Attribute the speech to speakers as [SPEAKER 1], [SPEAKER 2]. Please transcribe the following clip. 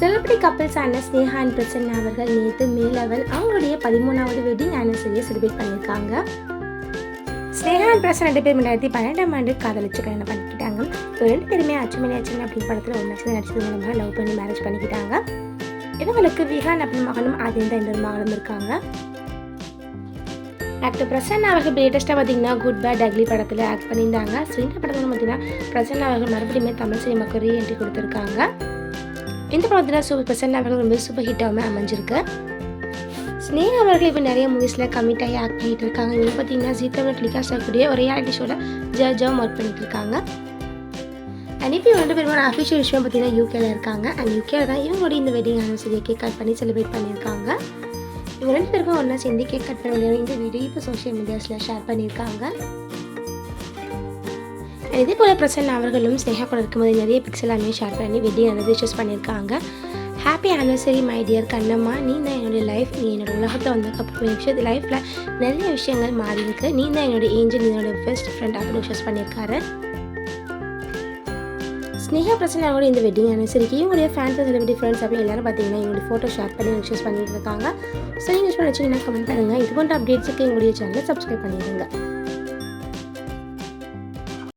[SPEAKER 1] Celebrity கப்பிள்ஸான Sneha and Prasanna அவர்கள் நேற்று மே லெவல் அவங்களுடைய பதிமூணாவது வெட்டிங் ஆனிவர்சரியை செலிப்ரேட் பண்ணியிருக்காங்க. ஸ்னேஹா அண்ட் பிரசன் ரெண்டு பேரும் ரெண்டாயிரத்தி பன்னெண்டாம் ஆண்டு காதலிச்சு கல்யாணம் பண்ணிக்கிட்டாங்க? இப்போ ரெண்டு பேருமே அச்சுமணி அச்சன் அப்படின்னு படத்தில் ஒன்று சேர்ந்து நடிச்சது மூலமாக லவ் பண்ணி மேரேஜ் பண்ணிக்கிட்டாங்க. இவங்களுக்கு விஹான் அப்படின்னு மகனும் ஆதிந்த இந்த மகனும் இருக்காங்க. ஆக்டர் பிரசன்னா அவர்கள் லேட்டஸ்ட்டாக பார்த்தீங்கன்னா குட் பேட் அக்லி படத்தில் ஆக்ட் பண்ணியிருந்தாங்க. ஸோ இந்த படத்தில் பார்த்தீங்கன்னா பிரசன்னா அவர்கள் மறுபடியுமே தமிழ் சினிமாவுக்கு ரீஎன்ட்ரி கொடுத்துருக்காங்க. இந்த படத்தில் சூப்பர் பெர்சன் அவர்கள் ரொம்ப சூப்பர் ஹிட்டாகவும் அமைஞ்சிருக்கு. ஸ்னேகா அவர்கள் இப்போ நிறைய மூவிஸில் கமிட்டாகி ஆக்ட் பண்ணிட்டு இருக்காங்க. இவங்க பார்த்தீங்கன்னா ஜீத்தமிழ் டெலிகாஸ்ட் ஆகக்கூடிய ஒரு ரியாலிட்டி ஷோவில் ஜட்ஜாகவும் ஒர்க் பண்ணிட்டு இருக்காங்க. அண்ட் இப்போ ரெண்டு பேரும் அஃபிஷியல் விஷயம் பார்த்தீங்கன்னா யூகேல இருக்காங்க. அண்ட் யூகேல தான் இவங்களோட இந்த வெட்டிங் ஆனிவர்சரியை கேக் கட் பண்ணி செலிப்ரேட் பண்ணியிருக்காங்க. இவங்க ரெண்டு பேருக்கும் ஒன்றா சேர்ந்து கேக் கட் பண்ண இந்த வீடியோ இப்போ சோஷியல் மீடியாஸில் ஷேர் பண்ணியிருக்காங்க. இதே போல் பிரசன்னா அவர்களும் ஸ்னேகா கூட இருக்கும்போது நிறைய பிக்ஸ் எல்லாமே ஷேர் பண்ணி வெட்டிங் விஷஸ் பண்ணியிருக்காங்க. Happy anniversary my dear Kannamma. நீ தான் என்னுடைய லைஃப் நீ என்னோட உலகத்தை வந்ததுக்கப்புறம் விஷயத்து லைஃப்பில் நிறைய விஷயங்கள் மாறி இருக்கு. நீ தான் என்னோட ஏஞ்சல் என்னோட பெஸ்ட் ஃப்ரெண்ட் அப்படின்னு விஷஸ் பண்ணியிருக்காரு. ஸ்னேகா பிரச்சனையோட இந்த வெட்டிங் அனிவர்சரிக்கு இவங்களுடைய ஃபேன்ஸ் செலிபிரிட்டி ஃப்ரெண்ட்ஸ் அப்படி எல்லாரும் பார்த்தீங்கன்னா எங்களுடைய ஃபோட்டோ ஷேர் பண்ணி விஷஸ் பண்ணிட்டு இருக்காங்க. ஸோ நீங்கள் வச்சிங்கன்னா கமெண்ட் பண்ணுங்கள் இது போன்ற அப்டேட்ஸுக்கு எங்களுடைய சேனலை சப்ஸ்கிரைப் பண்ணிடுங்க.